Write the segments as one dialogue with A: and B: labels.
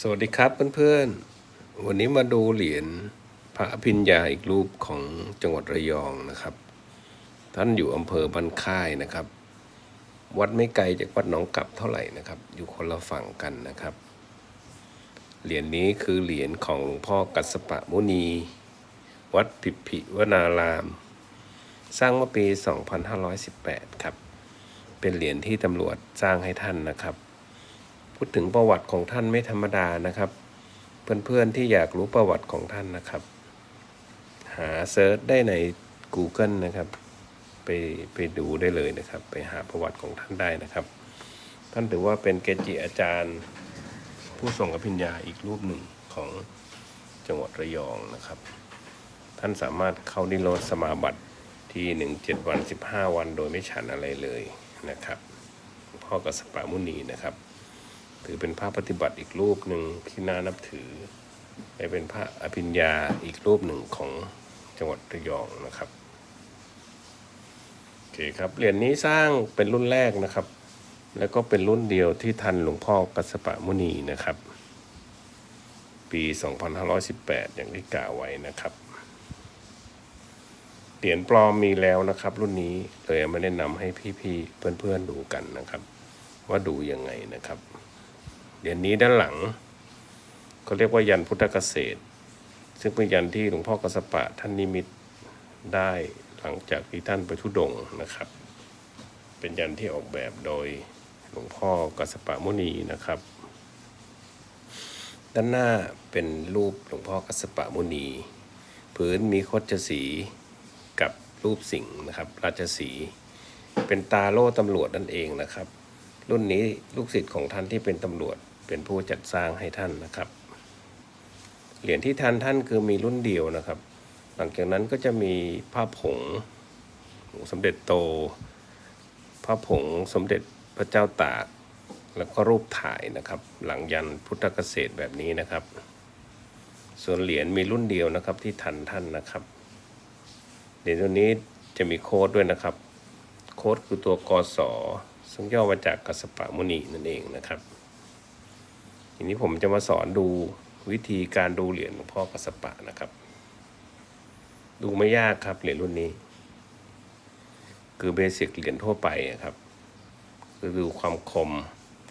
A: สวัสดีครับเพื่อนๆ วันนี้มาดูเหรียญพระอภิญญาอีกรูปของจังหวัดระยองนะครับ ท่านอยู่อำเภอบันค่ายนะครับ วัดไม่ไกลจากวัดหนองกลับเท่าไหร่นะครับ อยู่คนละฝั่งกันนะครับ เหรียญนี้คือเหรียญของหลวงพ่อกัสสปะมุนี วัดผิผิวนาราม สร้างเมื่อปี 2518 ครับ เป็นเหรียญที่ตำรวจสร้างให้ท่านนะครับ พูดถึงประวัติของท่านไม่ธรรมดานะครับ เพื่อนๆที่อยากรู้ประวัติของท่านนะครับ หาเซิร์ชได้ใน Google นะครับ ไปไปดูได้เลยนะครับ ไปหาประวัติของท่านได้นะครับ ท่านถือว่าเป็นเกจิอาจารย์ ผู้ทรงอภิญญาอีกรูปหนึ่งของจังหวัดระยองนะครับ ท่านสามารถเข้านิโรธสมาบัติที่หนึ่งเจ็ดวันสิบห้าวันโดยไม่ฉันอะไรเลยนะครับพ่อกัสสปะมุนีนะครับ ถือเป็นพระปฏิบัติอีกรูปหนึ่งที่น่านับถือและเป็นพระอภิญญาอีกรูปหนึ่งของจังหวัดระยองนะครับโอเคครับเหรียญนี้สร้างเป็นรุ่นแรกนะครับ แล้วก็เป็นรุ่นเดียวที่ทันหลวงพ่อกัสสปะมุนีนะครับ ปี 2518 อย่างที่กล่าวไว้นะครับเหรียญปลอมมีแล้วนะครับ รุ่นนี้เลยมาแนะนำให้พี่ๆเพื่อนๆดูกันนะครับ ว่าดูยังไงนะครับ รียญนี้ด้านหลังเขาเรียกว่ายันพุทธเกษตร ซึ่งเป็นยันที่หลวงพ่อกสสปะท่านนิมิตได้หลังจากที่ท่านไปทุดงนะครับ เป็นยันที่ออกแบบโดยหลวงพ่อกสสปะมุนีนะครับ ด้านหน้าเป็นรูปหลวงพ่อกสสปะมุนีพื้นมีคดสีกับรูปสิงห์นะครับ ราชสีเป็นตาโล่ตำรวจนั่นเองนะครับ รุ่นนี้ลูกศิษย์ของท่านที่เป็นตำรวจ เป็นผู้จัดสร้างให้ท่านนะครับ เหรียญที่ทันท่านคือมีรุ่นเดียวนะครับ หลังจากนั้นก็จะมีผ้าผงสมเด็จโตผ้าผงสมเด็จพระเจ้าตาก แล้วก็รูปถ่ายนะครับ หลังยันพุทธเกษตรแบบนี้นะครับ ส่วนเหรียญมีรุ่นเดียวนะครับที่ทันท่านนะครับเหรียญตัวนี้จะมีโค้ดด้วยนะครับ โค้ดคือตัวกศซึ่งย่อมาจากกัสสปะมุนีนั่นเองนะครับ ทีนี้ผมจะมาสอนดูวิธีการดูเหรียญหลวงพ่อกัสสปะนะครับ ดูไม่ยากครับเหรียญรุ่นนี้ คือเบสิกเหรียญทั่วไปอะครับ คือดูความคม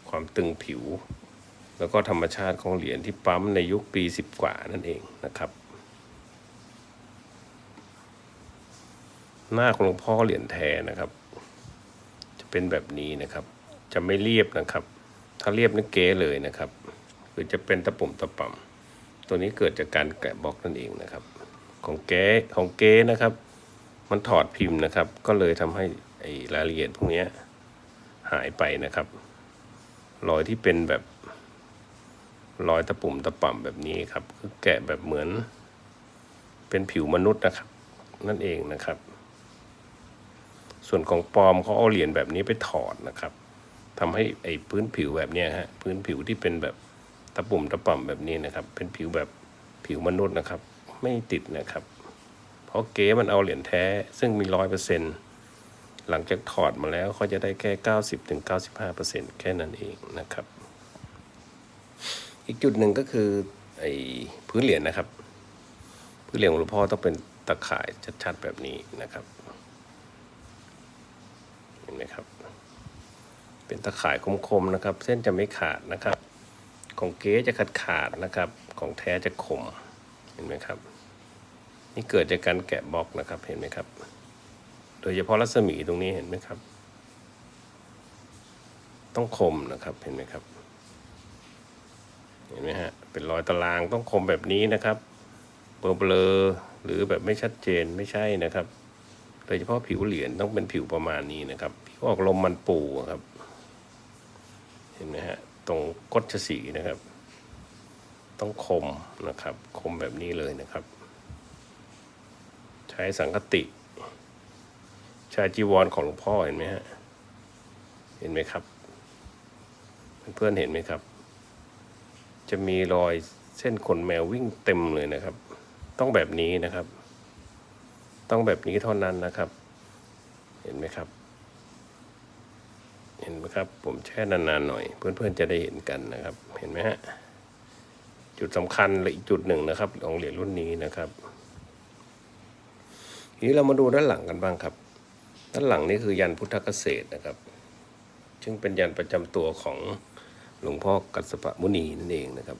A: ความตึงผิว แล้วก็ธรรมชาติของเหรียญที่ปั๊มในยุคปีสิบกว่านั่นเองนะครับ หน้าของหลวงพ่อเหรียญแท้นะครับ จะเป็นแบบนี้นะครับ จะไม่เรียบนะครับ ถ้าเรียบนี่เก๋เลยนะครับ คือจะเป็นตะปุ่มตะป่ำตัวนี้เกิดจากการแกะบล็อกนั่นเองนะครับ ของเก๋ของเก๋นะครับ มันถอดพิมพ์นะครับ ก็เลยทำให้ไอ้รายละเอียดพวกนี้หายไปนะครับรอยที่เป็นแบบรอยตะปุ่มตะป่ำแบบนี้ครับคือแกะแบบเหมือน เป็นผิวมนุษย์นะครับ นั่นเองนะครับ ส่วนของปลอมเขาเอาเหรียญแบบนี้ไปถอดนะครับทำให้ไอ้พื้นผิวแบบนี้ฮะพื้นผิวที่เป็นแบบ ตะปุ่มตะป่ำแบบนี้นะครับ เป็นผิวแบบผิวมนุษย์นะครับ ไม่ติดนะครับ เพราะเก๋มันเอาเหรียญแท้ ซึ่งมีร้อยเปอร์เซ็นหลังจากถอดมาแล้วเขาจะได้แค่เก้าสิบถึงเก้าสิบห้าเปอร์เซ็นแค่นั้นเองนะครับ อีกจุดหนึ่งก็คือไอ้พื้นเหรียญนะครับ พื้นเหรียญของหลวงพ่อต้องเป็นตะข่ายชัดๆแบบนี้นะครับ เห็นไหมครับ เป็นตะข่ายคมๆนะครับ เส้นจะไม่ขาดนะครับ ของเก๊จะขาดขาดๆนะครับ ของแท้จะคมเห็นไหมครับ นี่เกิดจากการแกะบล็อกนะครับเห็นไหมครับ โดยเฉพาะรัศมีตรงนี้เห็นไหมครับ ต้องคมนะครับเห็นไหมครับ เห็นไหมฮะเป็นรอยตารางต้องคมแบบนี้นะครับเบลอๆหรือแบบไม่ชัดเจนไม่ใช่นะครับโดยเฉพาะผิวเหรียญต้องเป็นผิวประมาณนี้นะครับผิวออกลมมันปูอะครับ เห็นไหมฮะ ตรงกดสีนะครับ ต้องคมนะครับ คมแบบนี้เลยนะครับ ใช้สังคติ ใช้จีวรของหลวงพ่อเห็นไหมฮะเห็นไหมครับ เพื่อนๆเห็นไหมครับ จะมีรอยเส้นขนแมววิ่งเต็มเลยนะครับ ต้องแบบนี้นะครับ ต้องแบบนี้เท่านั้นนะครับ เห็นไหมครับ เห็นไหมครับ ผมแช่นานๆหน่อย เพื่อนๆจะได้เห็นกันนะครับ เห็นไหมฮะจุดสำคัญและอีกจุดหนึ่งนะครับของเหรียญรุ่นนี้นะครับทีนี้เรามาดูด้านหลังกันบ้างครับ ด้านหลังนี่คือยันพุทธเกษตรนะครับ ซึ่งเป็นยันประจำตัวของหลวงพ่อกัสสปะมุนีนั่นเองนะครับ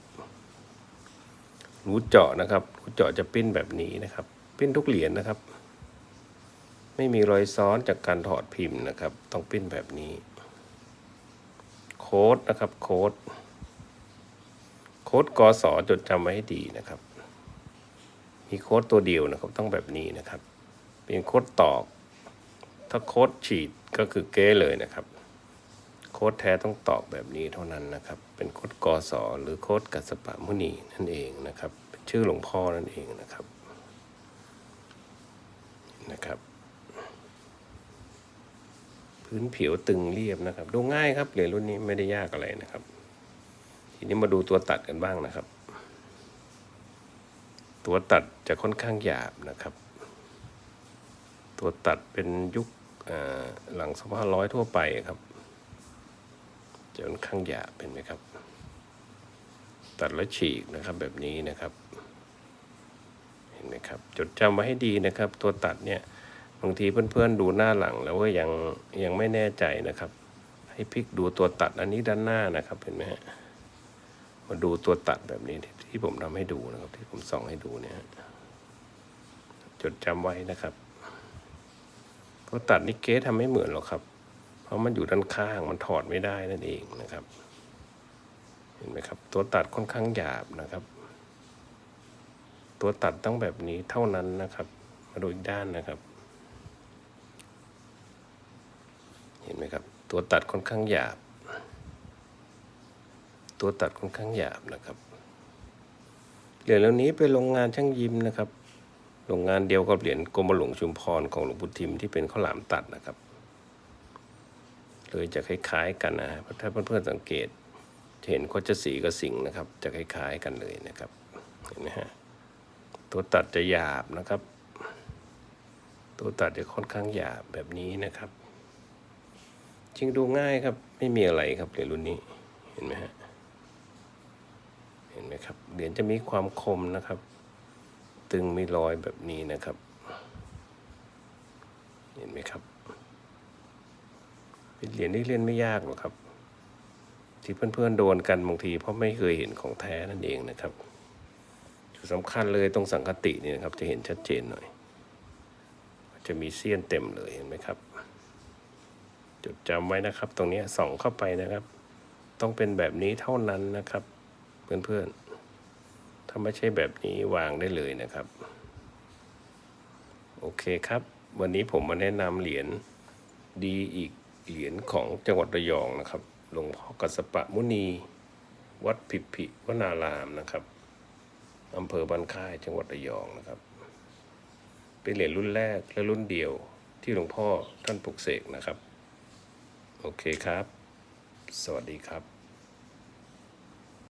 A: รูเจาะนะครับรูเจาะจะปิ้นแบบนี้นะครับ ปิ้นทุกเหรียญนะครับ ไม่มีรอยซ้อนจากการถอดพิมพ์นะครับ ต้องปิ้นแบบนี้ โค้ดนะครับโค้ดโค้ดกสจดจำไว้ให้ดีนะครับ มีโค้ดตัวเดียวนะครับต้องแบบนี้นะครับ เป็นโค้ดตอก ถ้าโค้ดฉีดก็คือเก้เลยนะครับ โค้ดแท้ต้องตอกแบบนี้เท่านั้นนะครับ เป็นโค้ดกสหรือโค้ดกัสปะมุนีนั่นเองนะครับเป็นชื่อหลวงพ่อนั่นเองนะครับนะครับ พื้นผิวตึงเรียบนะครับ ดูง่ายครับเหรียญรุ่นนี้ไม่ได้ยากอะไรนะครับ ทีนี้มาดูตัวตัดกันบ้างนะครับ ตัวตัดจะค่อนข้างหยาบนะครับ ตัวตัดเป็นยุคหลังสองพันร้อยทั่วไปครับจะค่อนข้างหยาบเป็นไหมครับ ตัดแล้วฉีกนะครับแบบนี้นะครับ เห็นไหมครับ จดจำไว้ให้ดีนะครับ ตัวตัดเนี่ย บางทีเพื่อนๆดูหน้าหลังแล้วก็ยังยังไม่แน่ใจนะครับ ให้พลิกดูตัวตัดอันนี้ด้านหน้านะครับเห็นไหมฮะมาดูตัวตัดแบบนี้ที่ผมทำให้ดูนะครับ ที่ผมส่องให้ดูเนี่ยจดจำไว้นะครับตัวตัดนี่เก๊ทำไม่เหมือนหรอกครับ เพราะมันอยู่ด้านข้างมันถอดไม่ได้นั่นเองนะครับ เห็นไหมครับ ตัวตัดค่อนข้างหยาบนะครับ ตัวตัดต้องแบบนี้เท่านั้นนะครับ มาดูอีกด้านนะครับ เห็นไหมครับ ตัวตัดค่อนข้างหยาบ ตัวตัดค่อนข้างหยาบนะครับเหรียญเหล่านี้เป็นโรงงานช่างยิมนะครับ โรงงานเดียวกับเหรียญกรมหลวงชุมพรของหลวงปู่ทิมที่เป็นข้าวหลามตัดนะครับเลยจะคล้ายๆกันนะฮะถ้าเพื่อนๆสังเกตเห็นโคจสีกับสิงห์นะครับ จะคล้ายๆกันเลยนะครับ เห็นไหมฮะ ตัวตัดจะหยาบนะครับ ตัวตัดจะค่อนข้างหยาบแบบนี้นะครับ จริงดูง่ายครับ ไม่มีอะไรครับเหรียญรุ่นนี้เห็นไหมฮะเห็นไหมครับเหรียญจะมีความคมนะครับ ตึงมีรอยแบบนี้นะครับ เห็นไหมครับ เป็นเหรียญที่เล่นไม่ยากหรอกครับ ที่เพื่อนๆโดนกันบางที เพราะไม่เคยเห็นของแท้นั่นเองนะครับจุดสำคัญเลยตรงสังคตินี่นะครับ จะเห็นชัดเจนหน่อย จะมีเสี้ยนเต็มเลยเห็นไหมครับ จดจำไว้นะครับ ตรงนี้ส่องเข้าไปนะครับ ต้องเป็นแบบนี้เท่านั้นนะครับ เพื่อนๆถ้าไม่ใช่แบบนี้วางได้เลยนะครับ โอเคครับ วันนี้ผมมาแนะนำเหรียญดีอีกเหรียญของจังหวัดระยองนะครับหลวงพ่อกัสสปะมุนี วัดผิผิวนารามนะครับอำเภอบ้านค่ายจังหวัดระยองนะครับ เป็นเหรียญรุ่นแรกและรุ่นเดียวที่หลวงพ่อท่านปลุกเสกนะครับ โอเคครับ สวัสดีครับ